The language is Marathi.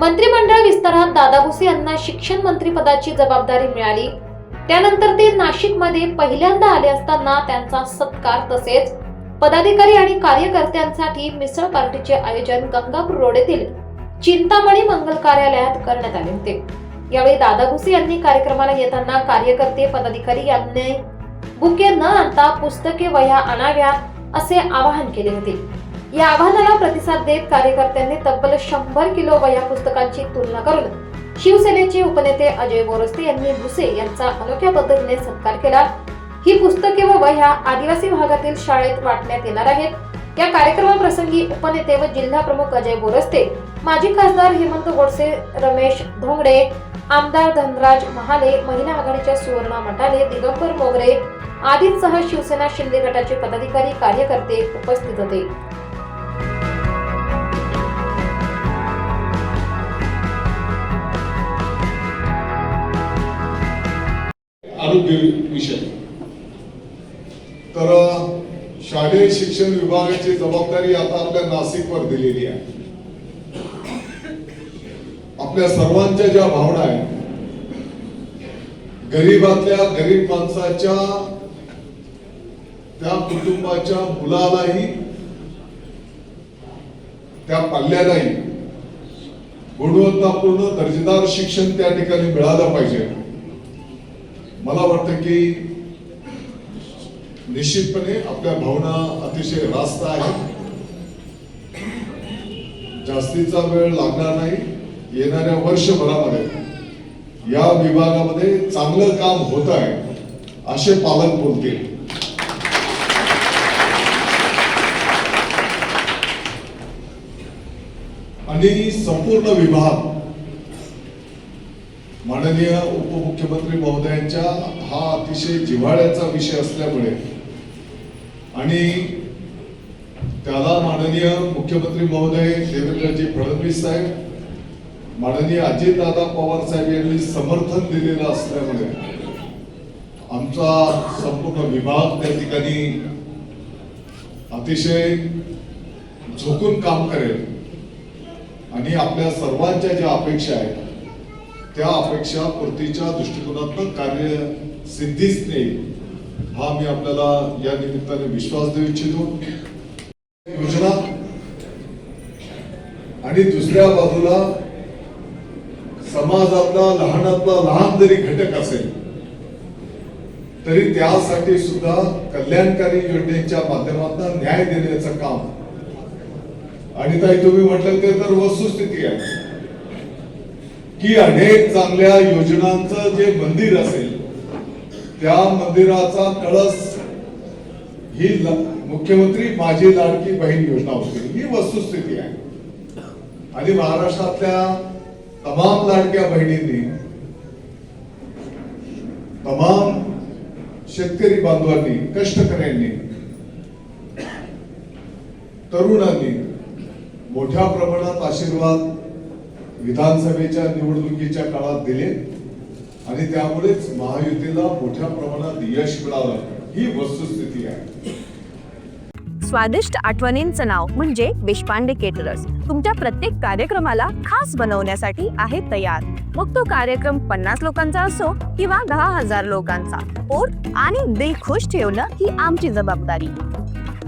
मंत्रिमंडळ विस्तारात दादा भुसे यांना शिक्षण मंत्रीपदाची जबाबदारी मिळाली. त्यानंतर ते नाशिकमध्ये पहिल्यांदा आले असताना त्यांचा सत्कार तसेच पदाधिकारी आणि कार्यकर्त्यांसाठी मिसळ पार्टीचे आयोजन गंगापूर रोड येथील चिंतामणी मंगल कार्यालयात करण्यात आले होते. यावेळी दादा भुसे यांनी कार्यक्रमाला येताना कार्यकर्ते पदाधिकारी यांनी बुके न आणता पुस्तके वह्या आणाव्या असे आवाहन केले होते. या आव्हानाला प्रतिसाद देत कार्यकर्त्यांनी तब्बल शंभर किलो वह्या पुस्तकांची तुलना करून शिवसेनेचे उपनेते अजय बोरस्ते यांनी भुसे यांचा अनोख्या पद्धतीने सत्कार केला. ही पुस्तके व वह्या आदिवासी भागातील शाळेत वाटण्यात येणार आहेत. या कार्यक्रमाप्रसंगी उपनेते व जिल्हा प्रमुख अजय बोरस्ते माजी खासदार हेमंत गोडसे रमेश धोंगडे आमदार धनराज महाले महिला आघाडीच्या सुवर्णा मटाले दिगंबर मोगरे आदींसह शिवसेना शिंदे गटाचे पदाधिकारी कार्यकर्ते उपस्थित होते. आरोग्य विषय तर शालेय शिक्षण विभागाची जबाबदारी आता आपल्या नाशिकवर दिलेली आहे. आपल्या सर्वांच्या ज्या भावना आहेत गरीबातल्या गरीब माणसाच्या त्या कुटुंबाच्या मुलालाही त्या पाल्यालाही गुणवत्तापूर्ण दर्जेदार शिक्षण त्या ठिकाणी मिळालं पाहिजे. मला वाटतं की निश्चितपणे आपल्या भावना अतिशय रास्त आहेत. जास्तीचा वेळ लागणार नाही. येणाऱ्या वर्षभरामध्ये या विभागामध्ये चांगलं काम होत आहे असे पालक बोलतील आणि संपूर्ण विभाग माननीय उपमुख्यमंत्री महोदयांच्या हा अतिशय जिव्हाळ्याचा विषय असल्यामुळे आणि त्याला माननीय मुख्यमंत्री महोदय देवेंद्रजी फडणवीस साहेब माननीय अजितदादा पवार साहेब यांनी समर्थन दिलेलं असल्यामुळे आमचा संपूर्ण विभाग त्या ठिकाणी अतिशय झोकून काम करेल. आणि आपल्या सर्वांच्या ज्या अपेक्षा आहेत त्या अपेक्षा पूर्तीच्या दृष्टिकोनातून कार्य सिद्धीच नाही हा मी आपल्याला या निमित्ताने विश्वास देऊ इच्छितो. योजना. आणि दुसऱ्या बाजूला समाजातला लहानातला लहान जरी घटक असेल तरी त्यासाठी सुद्धा कल्याणकारी योजनेच्या माध्यमातून न्याय देण्याचं काम. आणि ताई तुम्ही म्हटलं ते तर वस्तुस्थिती आहे. की अनेक चांगल्या योजनांचं जे मंदिर असेल त्या मंदिराचा कळस ही मुख्यमंत्री माझी लाडकी बहीण योजना होती. ही वस्तुस्थिती आहे. आणि महाराष्ट्रातल्या तमाम लाडक्या बहिणींनी तमाम शेतकरी बांधवांनी कष्टकऱ्यांनी तरुणांनी मोठ्या प्रमाणात आशीर्वाद विधानसभेच्या निवडणुकीच्या काळात दिले आणि त्यामुळेच महायुतीला मोठ्या प्रमाणात यश मिळालं. ही वस्तुस्थिती आहे. स्वादिष्ट आठवणींचं नाव म्हणजे देशपांडे केटरर्स तुमच्या प्रत्येक कार्यक्रमाला खास बनवण्यासाठी आहे तयार. मग तो कार्यक्रम पन्नास लोकांचा असो किंवा दहा हजार लोकांचा. पोट आणि दिल खुश ठेवणं ही आमची जबाबदारी.